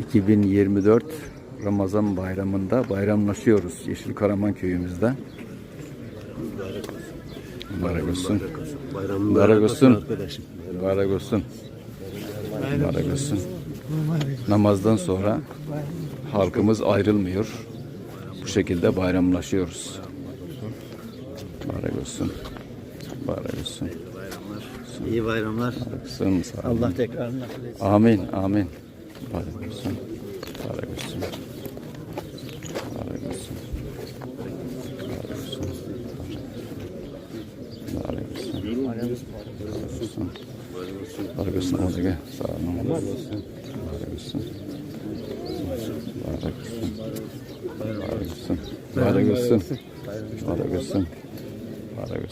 2024 Ramazan bayramında bayramlaşıyoruz Yeşil Karaman köyümüzde. Mübarek olsun. Mübarek olsun. Mübarek olsun. Mübarek olsun. Namazdan sonra halkımız ayrılmıyor. Bu şekilde bayramlaşıyoruz. Mübarek olsun. Mübarek olsun. İyi bayramlar. Olsun. Allah tekrar nasip etsin. Amin, amin. Mübarek olsun. Mübarek olsun. Mübarek olsun. Azıcık sağ olun. Mübarek olsun. Mübarek olsun. Mübarek olsun. Mübarek